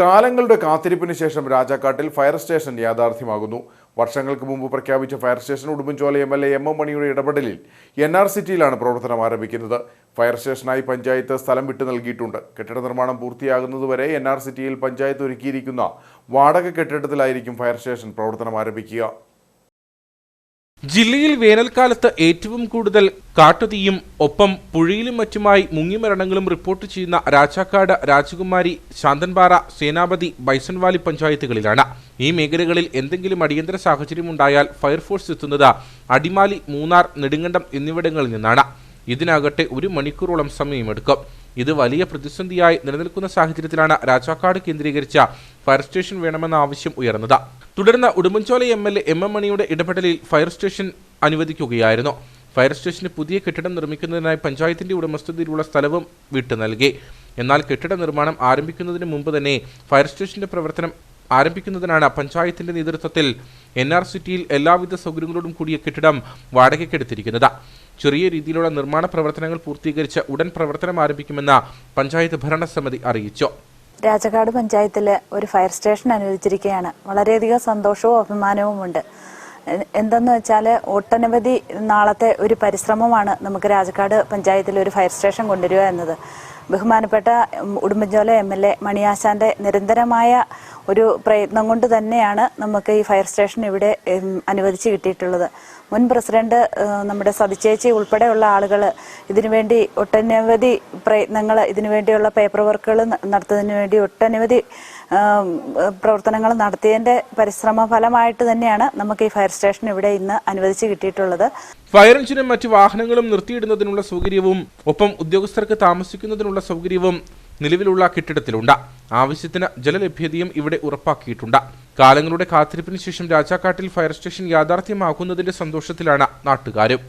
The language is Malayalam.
കാലങ്ങളുടെ കാത്തിരിപ്പിന് ശേഷം രാജാക്കാട്ടിൽ ഫയർ സ്റ്റേഷൻ യാഥാർത്ഥ്യമാകുന്നു. വർഷങ്ങൾക്ക് മുമ്പ് പ്രഖ്യാപിച്ച fire station Udumbanchola M L A M M മണിയുടെ ഇടപെടലിൽ എൻ ആർ സിറ്റിയിലാണ് പ്രവർത്തനം ആരംഭിക്കുന്നത്. ഫയർ സ്റ്റേഷനായി പഞ്ചായത്ത് സ്ഥലം വിട്ടു നൽകിയിട്ടുണ്ട്. കെട്ടിട നിർമ്മാണം പൂർത്തിയാകുന്നതുവരെ എൻ ആർ സിറ്റിയിൽ പഞ്ചായത്ത് ഒരുക്കിയിരിക്കുന്ന വാടക കെട്ടിടത്തിലായിരിക്കും ഫയർ സ്റ്റേഷൻ പ്രവർത്തനം ആരംഭിക്കുക. ജില്ലയിൽ വേനൽക്കാലത്ത് ഏറ്റവും കൂടുതൽ കാട്ടുതീയും ഒപ്പം പുഴയിലും മറ്റുമായി മുങ്ങിമരണങ്ങളും റിപ്പോർട്ട് ചെയ്യുന്ന രാജാക്കാട് രാജകുമാരി ശാന്തൻപാറ സേനാപതി ബൈസൺവാലി പഞ്ചായത്തുകളിലാണ്. ഈ മേഖലകളിൽ എന്തെങ്കിലും അടിയന്തര സാഹചര്യമുണ്ടായാൽ ഫയർഫോഴ്സ് എത്തുന്നത് അടിമാലി മൂന്നാർ നെടുങ്കണ്ടം എന്നിവിടങ്ങളിൽ നിന്നാണ്. ഇതിനാകട്ടെ ഒരു മണിക്കൂറോളം സമയമെടുക്കും. ഇത് വലിയ പ്രതിസന്ധിയായി നിലനിൽക്കുന്ന സാഹചര്യത്തിലാണ് രാജാക്കാട് കേന്ദ്രീകരിച്ച ഫയർ സ്റ്റേഷൻ വേണമെന്ന ആവശ്യം ഉയർന്നത്. തുടർന്ന് Udumbanchola M L A M M മണിയുടെ ഇടപെടലിൽ ഫയർ സ്റ്റേഷൻ അനുവദിക്കുകയായിരുന്നു. ഫയർ സ്റ്റേഷന് പുതിയ കെട്ടിടം നിർമ്മിക്കുന്നതിനായി പഞ്ചായത്തിന്റെ ഉടമസ്ഥതയിലുള്ള സ്ഥലവും വിട്ടു നൽകി. എന്നാൽ കെട്ടിട നിർമ്മാണം ആരംഭിക്കുന്നതിന് മുമ്പ് തന്നെ ഫയർ സ്റ്റേഷന്റെ പ്രവർത്തനം ആരംഭിക്കുന്നതിനാണ് പഞ്ചായത്തിന്റെ നേതൃത്വത്തിൽ എൻ ആർ സിറ്റിയിൽ എല്ലാവിധ സൗകര്യങ്ങളോടും കൂടിയ കെട്ടിടം വാടകയ്ക്കെടുത്തിരിക്കുന്നത് ചെറിയ രീതിയിലുള്ള നിർമ്മാണ പ്രവർത്തനങ്ങൾ പൂർത്തീകരിച്ച് ഉടൻ പ്രവർത്തനം ആരംഭിക്കുമെന്ന് പഞ്ചായത്ത് ഭരണസമിതി അറിയിച്ചു. രാജകാട് പഞ്ചായത്തിൽ ഒരു ഫയർ സ്റ്റേഷൻ അനുവദിച്ചിരിക്കുകയാണ്. വളരെയധികം സന്തോഷവും അഭിമാനവുമുണ്ട്. എ- എന്തെന്ന് വെച്ചാൽ ഒട്ടനവധി നാളത്തെ ഒരു പരിശ്രമമാണ് നമുക്ക് രാജക്കാട് പഞ്ചായത്തിൽ ഒരു ഫയർ സ്റ്റേഷൻ കൊണ്ടുവരിക എന്നത്. ബഹുമാനപ്പെട്ട ഉടുമ്പൻചോല എം എൽ എ മണിയാശാന്റെ നിരന്തരമായ ഒരു പ്രയത്നം കൊണ്ട് തന്നെയാണ് നമുക്ക് ഈ ഫയർ സ്റ്റേഷൻ ഇവിടെ അനുവദിച്ച് കിട്ടിയിട്ടുള്ളത്. മുൻ പ്രസിഡന്റ് നമ്മുടെ സതിച്ചേച്ചി ഉൾപ്പെടെയുള്ള ആളുകൾ ഇതിനുവേണ്ടി ഒട്ടനവധി പ്രയത്നങ്ങൾ ഇതിനുവേണ്ടിയുള്ള പേപ്പർ വർക്കുകൾ നടത്തുന്നതിന് വേണ്ടി ഒട്ടനവധി പ്രവർത്തനങ്ങൾ നടത്തിയതിന്റെ പരിശ്രമ ഫലമായിട്ട് തന്നെയാണ് നമുക്ക് ഈ ഫയർ സ്റ്റേഷൻ ഇവിടെ ഇന്ന് അനുവദിച്ച് കിട്ടിയിട്ടുള്ളത്. ഫയർ എഞ്ചിനും മറ്റു വാഹനങ്ങളും നിർത്തിയിടുന്നതിനുള്ള സൗകര്യവും ഒപ്പം ഉദ്യോഗസ്ഥർക്ക് താമസിക്കുന്നതിനുള്ള സൗകര്യവും നിലവിലുള്ള കെട്ടിടത്തിലുണ്ട്. ആവശ്യത്തിന് ജലലഭ്യതയും ഇവിടെ ഉറപ്പാക്കിയിട്ടുണ്ട്. കാലങ്ങളുടെ കാത്തിരിപ്പിന് ശേഷം രാജാക്കാട്ടിൽ ഫയർ സ്റ്റേഷൻ യാഥാർത്ഥ്യമാക്കുന്നതിന്റെ സന്തോഷത്തിലാണ് നാട്ടുകാരും.